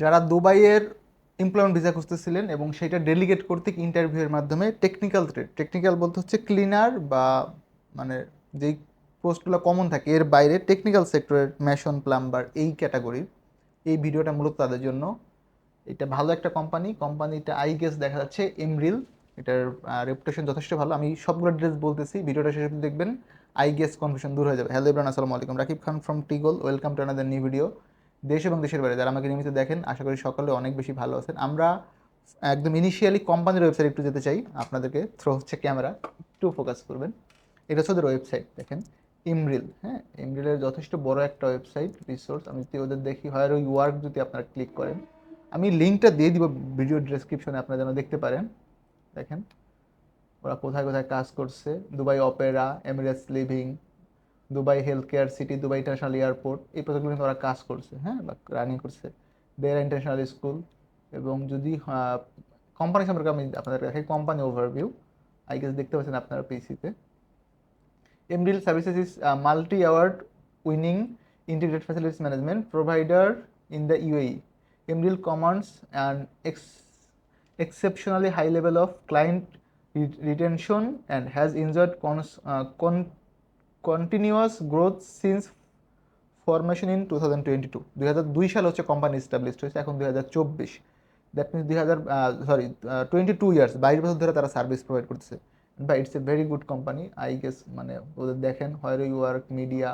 যারা দুবাইয়ের employment visa খুঁজতেছিলেন এবং সেটা ডেলিগেট করতে ইন্টারভিউয়ের মাধ্যমে টেকনিক্যাল ট্রেড টেকনিক্যাল বলতে হচ্ছে ক্লিনার বা মানে যেই পোস্টগুলো কমন থাকে, এর বাইরে টেকনিক্যাল সেক্টরের ম্যাশন প্লাম্বার এই ক্যাটাগরির এই ভিডিওটা মূলত তাদের জন্য। এটা ভালো একটা কোম্পানি কোম্পানিটা আই গেস দেখা যাচ্ছে এমরিল এটার রেপুটেশন যথেষ্ট ভালো। আমি সবগুলো ড্রেস বলতেছি, ভিডিওটা শেষ দেখবেন। আই গেস কনফিউশন দূর হয়ে যাবে। হ্যালো ইব্রান আসসালামু আলাইকুম। Rakib Khan from টিগল welcome to another new video দেশ এবং দেশের বাইরে যারা আমাকে নিয়মিত দেখেন, আশা করি সকালে অনেক বেশি ভালো আছেন। আমরা একদম ইনিশিয়ালি কোম্পানির ওয়েবসাইট একটু যেতে চাই, আপনাদেরকে থ্রো হচ্ছে ক্যামেরা একটু ফোকাস করবেন। এটা হচ্ছে ওদের ওয়েবসাইট দেখেন ইমরিল হ্যাঁ? ইমরিলের যথেষ্ট বড় একটা ওয়েবসাইট রিসোর্স আমি যদি ওদের দেখি, হয় ওই ওয়ার্ক যদি আপনারা ক্লিক করেন, আমি লিঙ্কটা দিয়ে দিব ভিডিও ডিসক্রিপশনে আপনারা যেন দেখতে পারেন। দেখেন, ওরা কোথায় কোথায় কাজ করছে Dubai Opera Emirates Living Dubai Health Care City Dubai International Airport এই প্রজেক্টগুলো কিন্তু ওরা কাজ করছে হ্যাঁ? বা রানিং করছে। বেরা ইন্টারন্যাশনাল স্কুল এবং যদি কোম্পানি সম্পর্কে আমি আপনাদের দেখাই কোম্পানি ওভারভিউ আই গেস দেখতে পাচ্ছেন আপনারা পিসিতে Emrill services is multi award winning integrated facilities management provider in the UAE Emrill commands and exceptionally high level of client re- retention and has enjoyed cons- uh, continuous growth since formation in two thousand twenty two দুই হাজার দুই সালে হচ্ছে company established হয়েছে, এখন দুই হাজার চব্বিশ। দ্যাট মিনস দুই হাজার সরি টোয়েন্টি টু ইয়ার্স বাইশ বছর ধরে তারা সার্ভিস প্রোভাইড করতেছে। বা it's a very good company I guess মানে ওদের দেখেন হয় ইউ ওয়ার্ক মিডিয়া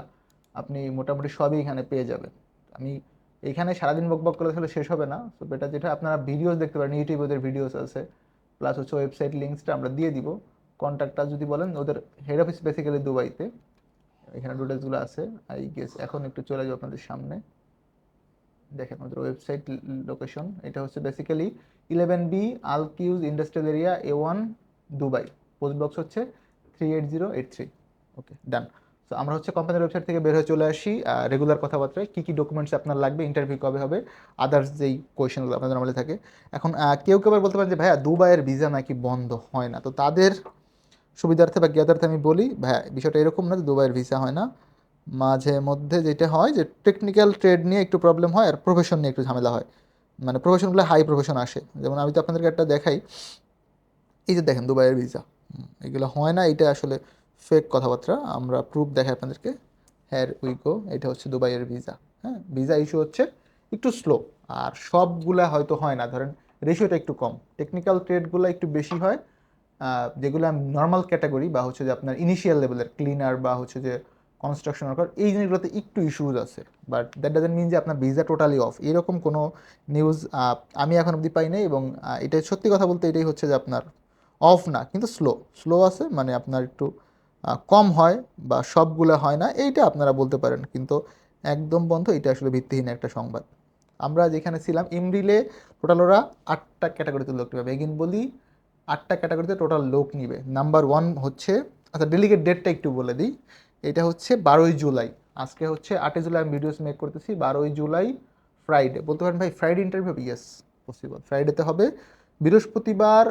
আপনি মোটামুটি সবই এখানে পেয়ে যাবেন। আমি এখানে সারাদিন বক বক করে তাহলে শেষ হবে না। তো এটা যেটা, আপনারা ভিডিওস দেখতে পারেন ইউটিউবে ওদের ভিডিওস আছে। প্লাস হচ্ছে ওয়েবসাইট লিঙ্কসটা আমরা দিয়ে দিব। কন্ট্যাক্টটা যদি বলেন, ওদের হেড অফিস বেসিক্যালি দুবাইতে এখানে ডিটেলসগুলো আছে। আই গেস এখন একটু চলে যাব আপনাদের সামনে। দেখেন ওদের ওয়েবসাইট লোকেশন এটা হচ্ছে basically eleven B Al Quoz industrial area এ ওয়ান দুবাই পোস্ট বক্স হচ্ছে three eight zero eight three okay done তো আমরা হচ্ছে কোম্পানির ওয়েবসাইট থেকে বের হয়ে চলে আসি রেগুলার কথাবার্তায়। কী কী ডকুমেন্টস আপনার লাগবে ইন্টারভিউ কবে হবে আদার্স যেই কোয়েশনগুলো আপনাদের নর্মালি থাকে। এখন কেউ কেউ বলতে পারেন যে, ভাইয়া, দুবাইয়ের ভিসা নাকি বন্ধ হয় না? তো তাদের সুবিধার্থে বা জ্ঞাতার্থে আমি বলি ভাইয়া বিষয়টা এরকম না যে দুবাইয়ের ভিসা হয় না। মাঝে মধ্যে যেটা হয় যে টেকনিক্যাল ট্রেড নিয়ে একটু প্রবলেম হয় আর প্রফেশন নিয়ে একটু ঝামেলা হয়। মানে প্রফেশনগুলো হাই প্রফেশন আসে। যেমন আমি তো আপনাদেরকে একটা দেখাই, এই যে দেখেন দুবাইয়ের ভিসা এগুলো হয় না এটা আসলে ফেক কথাবার্তা। আমরা প্রুফ দেখাই আপনাদেরকে। হ্যার উইগো এটা হচ্ছে দুবাইয়ের ভিসা হ্যাঁ ভিসা ইস্যু হচ্ছে একটু স্লো আর সবগুলা হয়তো হয় না। ধরেন রেশিওটা একটু কম। টেকনিক্যাল ট্রেডগুলো একটু বেশি হয় যেগুলো নর্মাল ক্যাটাগরি বা হচ্ছে যে আপনার ইনিশিয়াল লেভেলের ক্লিনার বা হচ্ছে যে কনস্ট্রাকশন ওয়ার্কার এই জিনিসগুলোতে একটু ইস্যুজ আছে। বাট দ্যাট ডাজেন্ট মিন যে আপনার ভিসা টোটালি অফ এরকম কোনো নিউজ আমি এখন অবধি পাই নাই এবং এটা সত্যি কথা বলতে এটাই হচ্ছে যে আপনার অফ না, কিন্তু স্লো স্লো আছে মানে আপনার একটু কম হয় বা সবগুলো হয় না, এইটা আপনারা বলতে পারেন। কিন্তু একদম বন্ধ, এটা আসলে ভিত্তিহীন একটা সংবাদ। আমরা যেখানে ছিলাম, ইমরিলে টোটাল ওরা আটটা ক্যাটাগরিতে লোক নেবে এগিন বলি আটটা ক্যাটাগরিতে টোটাল লোক নিবে। নাম্বার ওয়ান হচ্ছে আচ্ছা ডেলিগেট ডেটটা একটু বলে দিই। এটা হচ্ছে বারোই জুলাই। আজকে হচ্ছে আটই জুলাই আমি ভিডিওস মেক করতেছি, বারোই জুলাই ফ্রাইডে বলতে পারেন ভাই ফ্রাইডে ইন্টারভিউ ইয়েস পসিবল ফ্রাইডেতে হবে। বৃহস্পতিবার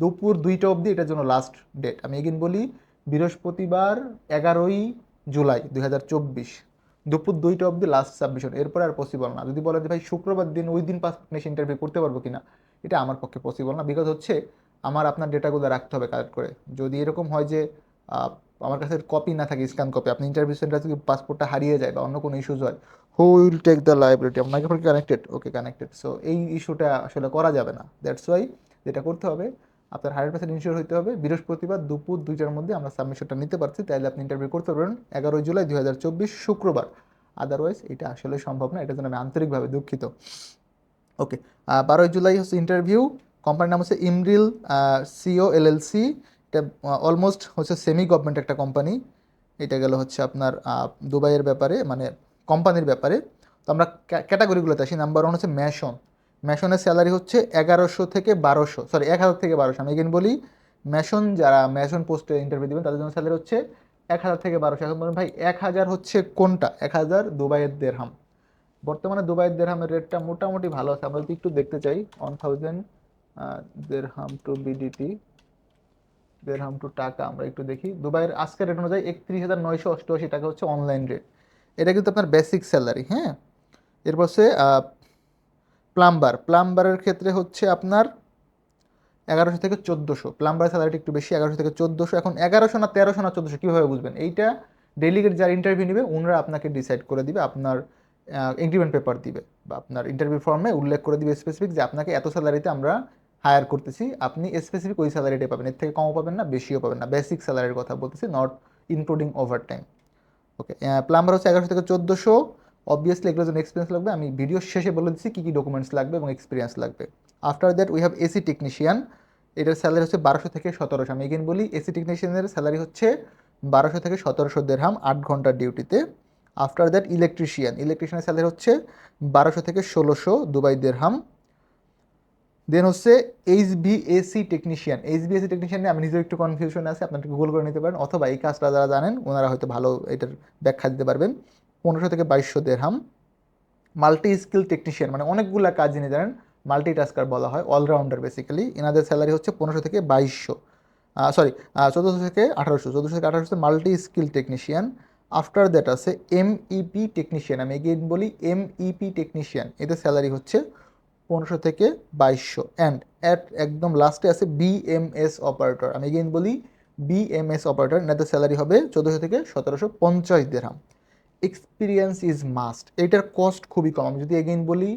দুপুর দুইটা অবধি এটার জন্য লাস্ট ডেট আমি এগিন বলি, বৃহস্পতিবার এগারোই জুলাই দুই হাজার চব্বিশ। দুপুর দুইটা অবধি লাস্ট সাবমিশন এরপর আর পসিবল না। যদি বলেন যে ভাই, শুক্রবার দিন ওই দিন পাসপোর্ট নিয়ে ইন্টারভিউ করতে পারব কিনা? এটা আমার পক্ষে পসিবল না। বিকজ হচ্ছে আমার আপনার ডেটাগুলো রাখতে হবে কালেক্ট করে। যদি এরকম হয় যে আমার কাছে কপি না থাকে স্ক্যান কপি আপনি ইন্টারভিউ সেন্টার থেকে পাসপোর্টটা হারিয়ে যায় বা অন্য কোনো ইস্যুজ হয় who will take the library আপনাকে phone connected okay connected so এই ইস্যুটা আসলে করা যাবে না। দ্যাটস ওয়াই যেটা করতে হবে, আপনার হান্ড্রেড পার্সেন্ট ইনশিওর হতে হবে। বৃহস্পতিবার দুপুর দুইটার মধ্যে আমরা সাবমিশনটা নিতে পারছি তাহলে আপনি ইন্টারভিউ করতে পারবেন এগারোই জুলাই দুই হাজার চব্বিশ শুক্রবার। আদারওয়াইজ এটা আসলে সম্ভব না এটার জন্য আমি আন্তরিকভাবে দুঃখিত। ওকে বারোই জুলাই হচ্ছে ইন্টারভিউ কোম্পানির নাম হচ্ছে ইমরিল সিও এল এলএলসি এটা অলমোস্ট হচ্ছে সেমি গভর্নমেন্ট একটা কোম্পানি। এটা গেল হচ্ছে আপনার দুবাইয়ের ব্যাপারে মানে কোম্পানির ব্যাপারে। তো আমরা ক্যাটাগরিগুলোতে আসি। নাম্বার ওয়ান হচ্ছে ম্যাশন ম্যাশনের স্যালারি হচ্ছে এগারোশো থেকে বারোশো। সরি এক হাজার থেকে বারোশো। আমি এগেন বলি ম্যাশন যারা ম্যাশন পোস্টে ইন্টারভিউ দেবেন, তাদের জন্য স্যালারি হচ্ছে এক হাজার থেকে বারোশো। এখন বলেন ভাই, এক হাজার হচ্ছে কোনটা? এক হাজার দুবাইয়ের দেড়হাম। বর্তমানে দুবাইয়ের দেড়হামের রেটটা মোটামুটি ভালো আছে। আমরা যদি একটু দেখতে চাই one thousand dirham to BDT dirham to টাকা আমরা একটু দেখি। দুবাইয়ের আজকের রেট অনুযায়ী একত্রিশ হাজার নয়শো অষ্টআশি টাকা হচ্ছে অনলাইন রেট এটা কিন্তু আপনার বেসিক স্যালারি হ্যাঁ? এরপর সে প্লাম্বার প্লাম্বারের ক্ষেত্রে হচ্ছে আপনার এগারোশো থেকে চোদ্দোশো। প্লাম্বারের স্যালারিটা একটু বেশি, এগারোশো থেকে চোদ্দোশো। এখন এগারোশো না তেরোশো না চোদ্দোশো, কীভাবে বুঝবেন? এইটা ডেলিগেট যারা ইন্টারভিউ নেবে ওনারা আপনাকে ডিসাইড করে দিবে, আপনার এগ্রিমেন্ট পেপার দিবে। বা আপনার ইন্টারভিউ ফর্মে উল্লেখ করে দিবে স্পেসিফিক যে আপনাকে এত স্যালারিতে আমরা হায়ার করতেছি। আপনি স্পেসিফিক ওই স্যালারিটাই পাবেন। এর থেকে কমও পাবেন না, বেশিও পাবেন না। বেসিক স্যালারির কথা বলতেছি not including overtime okay plumber হচ্ছে এগারোশো থেকে চোদ্দোশো। অবভিয়াসলি এগুলোর জন্য এক্সপিরিয়েন্স লাগবে। আমি ভিডিও শেষে বলে দিচ্ছি কী কী ডকুমেন্টস লাগবে এবং এক্সপিরিয়েন্স লাগবে। After that we have AC technician এটার স্যালারি হচ্ছে বারোশো থেকে সতেরোশো। আমি এগেন বলি এসি টেকনিশিয়ানের স্যালারি হচ্ছে বারোশো থেকে সতেরোশো দেড়হাম আট ঘণ্টার ডিউটিতে আফটার দ্যাট ইলেকট্রিশিয়ান ইলেকট্রিশিয়ানের স্যালারি হচ্ছে বারোশো থেকে ষোলোশো দুবাই দেড়হাম দেন হচ্ছে H B AC technician H B AC technician আমি নিজেও একটু কনফিউশন আছে, আপনারা গুগল করে নিতে পারেন। অথবা এই কাজটা যারা জানেন, ওনারা হয়তো ভালো এটার ব্যাখ্যা দিতে পারবেন। পনেরোশো থেকে বাইশশো দেড়হাম। মাল্টি স্কিল টেকনিশিয়ান মানে অনেকগুলো কাজ যিনি জানেন মাল্টি টাস্কার বলা হয় অলরাউন্ডার বেসিক্যালি এনাদের স্যালারি হচ্ছে পনেরোশো থেকে বাইশশো। সরি চোদ্দোশো থেকে আঠারোশো। চোদ্দোশো থেকে আঠারোশো multi skill technician after that আছে এমইপি টেকনিশিয়ান আমি এগেইন বলি এমইপি টেকনিশিয়ান এদের স্যালারি হচ্ছে পনেরোশো থেকে বাইশশো। অ্যান্ড অ্যাট একদম লাস্টে আছে বিএমএস অপারেটর আমি এগেইন বলি বিএমএস অপারেটর এনাদের স্যালারি হবে চোদ্দোশো থেকে সতেরোশো পঞ্চাশ দেড়হাম এক্সপিরিয়েন্স ইজ মাস্ট এটার কস্ট খুবই কম। আমি যদি এগেইন বলি,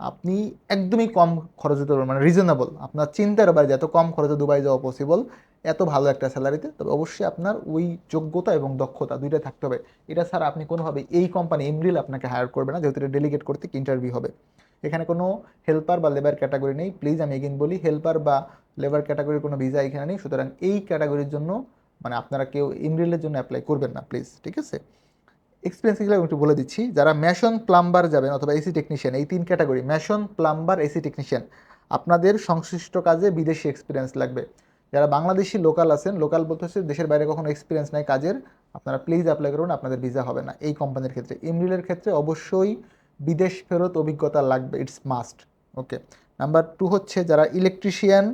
আপনি একদমই কম খরচে তো মানে রিজনেবল আপনার চিন্তার বাইরে, এত কম খরচে দুবাই যাওয়া পসিবল এত ভালো একটা স্যালারিতে তবে অবশ্যই আপনার ওই যোগ্যতা এবং দক্ষতা দুইটাই থাকতে হবে। এটা ছাড়া আপনি কোনোভাবে এই কোম্পানি এমরিল আপনাকে হায়ার করবে না, যেহেতু এটা ডেলিগেট করতে ইন্টারভিউ হবে। এখানে কোনো হেল্পার বা লেবার ক্যাটাগরি নেই। প্লিজ আমি এগেইন বলি হেল্পার বা লেবার ক্যাটাগরির কোনো ভিসা এখানে নেই। সুতরাং এই ক্যাটাগরির জন্য মানে আপনারা কেউ ইমরিলের জন্য অ্যাপ্লাই করবেন না প্লিজ ঠিক আছে? এক্সপিরিয়েন্স আমি একটু বলে দিচ্ছি। যারা ম্যাশন প্লাম্বার যাবেন অথবা এসি টেকনিশিয়ান এই তিন category mason plumber AC technician আপনাদের সংশ্লিষ্ট কাজে বিদেশি এক্সপিরিয়েন্স লাগবে। যারা বাংলাদেশি লোকাল আছেন লোকাল বলতে হচ্ছে দেশের বাইরে কখনো এক্সপিরিয়েন্স নাই কাজের, আপনারা প্লিজ অ্যাপ্লাই করুন, আপনাদের ভিসা হবে না। এই কোম্পানির ক্ষেত্রে ইমরিলের ক্ষেত্রে অবশ্যই বিদেশ ফেরত অভিজ্ঞতা লাগবে it's must okay number two হচ্ছে যারা ইলেকট্রিশিয়ান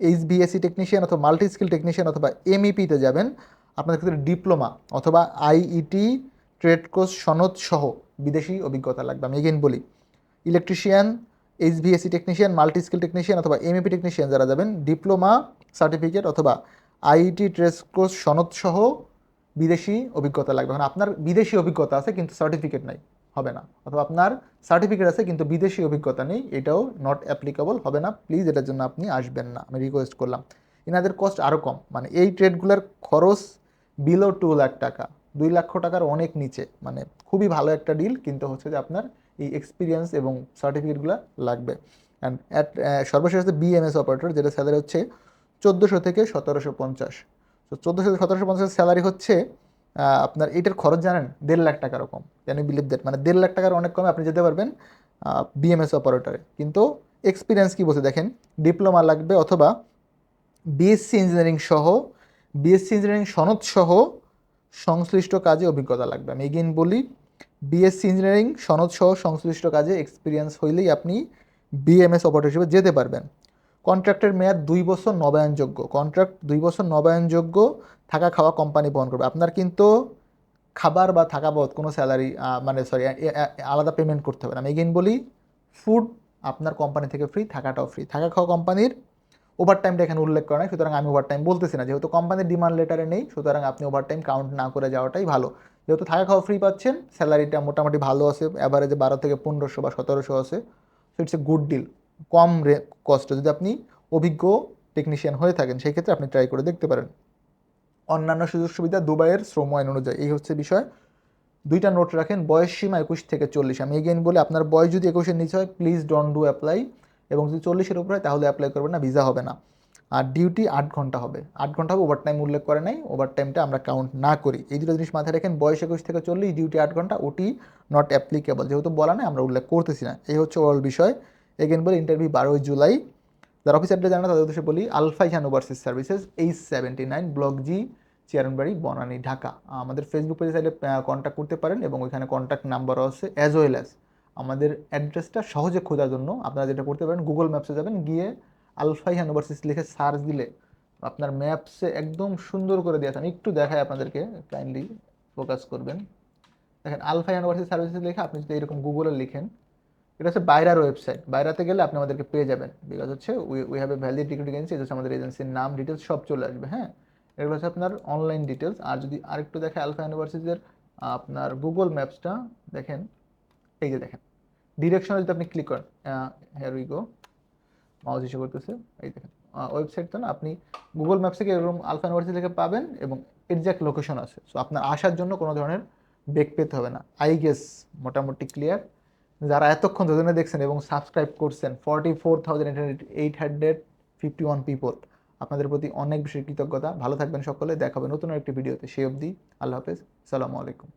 এইচ বিএসসি টেকনিশিয়ান অথবা মাল্টি স্কিল টেকনিশিয়ান অথবা এমইপিতে যাবেন, আপনাদের ক্ষেত্রে ডিপ্লোমা অথবা আইইটি ট্রেড কোর্স সনদ সহ বিদেশি অভিজ্ঞতা লাগবে। আমি এগেন বলি electrician H VSC technician multi skill technician অথবা এমএপি টেকনিশিয়ান যারা যাবেন ডিপ্লোমা সার্টিফিকেট অথবা আইইটি ট্রেড কোর্স সনদ সহ বিদেশি অভিজ্ঞতা লাগবে। মানে আপনার বিদেশি অভিজ্ঞতা আছে, কিন্তু সার্টিফিকেট নাই। হবে না। অথবা আপনার সার্টিফিকেট আছে, কিন্তু বিদেশি অভিজ্ঞতা নেই, এটাও নট অ্যাপ্লিকেবল হবে না। প্লিজ এটার জন্য আপনি আসবেন না। আমি রিকোয়েস্ট করলাম। এনাদের কস্ট আরও কম। মানে এই ট্রেডগুলোর খরচ বিলো টু লাখ টাকা। দুই লক্ষ টাকার অনেক নিচে। মানে খুবই ভালো একটা ডিল কিন্তু হচ্ছে যে আপনার এই এক্সপিরিয়েন্স এবং সার্টিফিকেটগুলো লাগবে। অ্যান্ড অ্যাট সর্বশেষ হচ্ছে বিএমএস অপারেটর যেটা স্যালারি হচ্ছে চোদ্দোশো থেকে সতেরোশো পঞ্চাশ। তো চোদ্দোশো থেকে সতেরোশো পঞ্চাশ স্যালারি হচ্ছে আপনার এটার খরচ জানেন দেড় লাখ টাকা রকম ক্যান ইউ বিলিভ দ্যাট মানে দেড় লাখ টাকার অনেক কমে আপনি যেতে পারবেন বিএমএস অপারেটরে কিন্তু এক্সপিরিয়েন্স কী বলছে দেখেন ডিপ্লোমা লাগবে অথবা বিএসসি ইঞ্জিনিয়ারিং সহ বিএসসি ইঞ্জিনিয়ারিং সনদ সহ সংশ্লিষ্ট কাজে অভিজ্ঞতা লাগবে। আমি এগেইন বলি বিএসসি ইঞ্জিনিয়ারিং সনদ সহ সংশ্লিষ্ট কাজে এক্সপিরিয়েন্স হইলেই আপনি বিএমএস অপারেটর হিসেবে যেতে পারবেন। কন্ট্রাক্টের মেয়াদ দুই বছর নবায়নযোগ্য। কন্ট্রাক্ট দুই বছর নবায়নযোগ্য, থাকা খাওয়া কোম্পানি বহন করবে। আপনার কিন্তু খাবার বা থাকা বাবদ কোনো স্যালারি মানে সরি আলাদা পেমেন্ট করতে হবে না। আমি এগেইন বলি ফুড আপনার কোম্পানি থেকে ফ্রি থাকাটাও ফ্রি থাকা খাওয়া কোম্পানির ওভারটাইমটা এখানে উল্লেখ করা নাই, সুতরাং আমি ওভারটাইম বলতেছি না। যেহেতু কোম্পানির ডিমান্ড লেটারে নেই, সুতরাং আপনি ওভারটাইম কাউন্ট না করে যাওয়াটাই ভালো। যেহেতু থাকা খাওয়া ফ্রি পাচ্ছেন স্যালারিটা মোটামুটি ভালো আছে অ্যাভারেজে বারো থেকে পনেরোশো বা সতেরোশো আছে। So it's a good deal কম রে কস্টে যদি আপনি অভিজ্ঞ টেকনিশিয়ান হয়ে থাকেন, সেই ক্ষেত্রে আপনি ট্রাই করে দেখতে পারেন। অন্যান্য সুযোগ সুবিধা দুবাইয়ের শ্রম আইন অনুযায়ী। এই হচ্ছে বিষয়। দুইটা নোট রাখেন, বয়স সীমা একুশ থেকে চল্লিশ। আমি এগেইন বলে, আপনার বয়স যদি একুশের নিচে হয় প্লিজ ডোন্ট ডু অ্যাপ্লাই এবং যদি চল্লিশের উপরে হয়, তাহলে অ্যাপ্লাই করবেন না ভিসা হবে না। আর ডিউটি আট ঘণ্টা হবে। আট ঘণ্টা হবে ওভার টাইম উল্লেখ করে নাই ওভার টাইমটা আমরা কাউন্ট না করি। এই দুটো জিনিস মাথায় রাখেন, বয়স একুশ থেকে চল্লিশ ডিউটি আট ঘণ্টা ওটি নট অ্যাপ্লিকেবল যেহেতু বলা নেই, আমরা উল্লেখ করতেছি না। এই হচ্ছে ওভারঅল বিষয়। এগেন বলি ইন্টারভিউ বারোই জুলাই। যারা অফিসারটা জানা তাদের উদ্দেশ্যে বলি আলফাই হ্যান overseas services H seventy nine block G Chairmanbari Banani Dhaka আমাদের ফেসবুক পেজে চাইলে কন্ট্যাক্ট করতে পারেন এবং ওইখানে কন্ট্যাক্ট নাম্বারও আছে অ্যাজ ওয়েল অ্যাজ আমাদের অ্যাড্রেসটা সহজে খোঁজার জন্য আপনারা যেটা করতে পারেন গুগল ম্যাপসে যাবেন, গিয়ে আলফাই হ্যান ওভারসিজ লিখে সার্চ দিলে আপনার ম্যাপসে একদম সুন্দর করে দিয়েছে আমি একটু দেখাই আপনাদেরকে কাইন্ডলি ফোকাস করবেন। দেখেন আলফাই হ্যান ওভারসিজ সার্ভিসেস লিখে, আপনি যদি এরকম গুগলে লিখেন এটা হচ্ছে বাইরার ওয়েবসাইট। বাইরাতে গেলে আপনি আমাদেরকে পেয়ে যাবেন। বিকজ হচ্ছে we we have a valid recruiting agency হচ্ছে আমাদের এজেন্সির নাম ডিটেলস সব চলে আসবে হ্যাঁ? এগুলো হচ্ছে আপনার অনলাইন ডিটেলস আর যদি আরেকটু দেখে আলফা ইউনিভার্সিটির আপনার গুগল ম্যাপসটা দেখেন, এই যে দেখেন। ডিরেকশনে যদি আপনি ক্লিক করেন here we go mouse issue করতেছে, এই দেখেন। ওয়েবসাইট তো না, আপনি গুগল ম্যাপস থেকে এরকম আলফা ইউনিভার্সিটি থেকে পাবেন এবং এক্সাক্ট লোকেশন আছে। সো আপনার আসার জন্য কোনো ধরনের বেগ পেতে হবে না। আই গেস মোটামুটি ক্লিয়ার যারা এতক্ষণ দুজনে দেখছেন এবং সাবস্ক্রাইব করছেন forty four thousand eight hundred fifty one people আপনাদের প্রতি অনেক বেশি কৃতজ্ঞতা। ভালো থাকবেন সকলে দেখাবেন নতুন একটি ভিডিওতে। সেই অবধি আল্লাহ হাফেজ। সালামু আলাইকুম।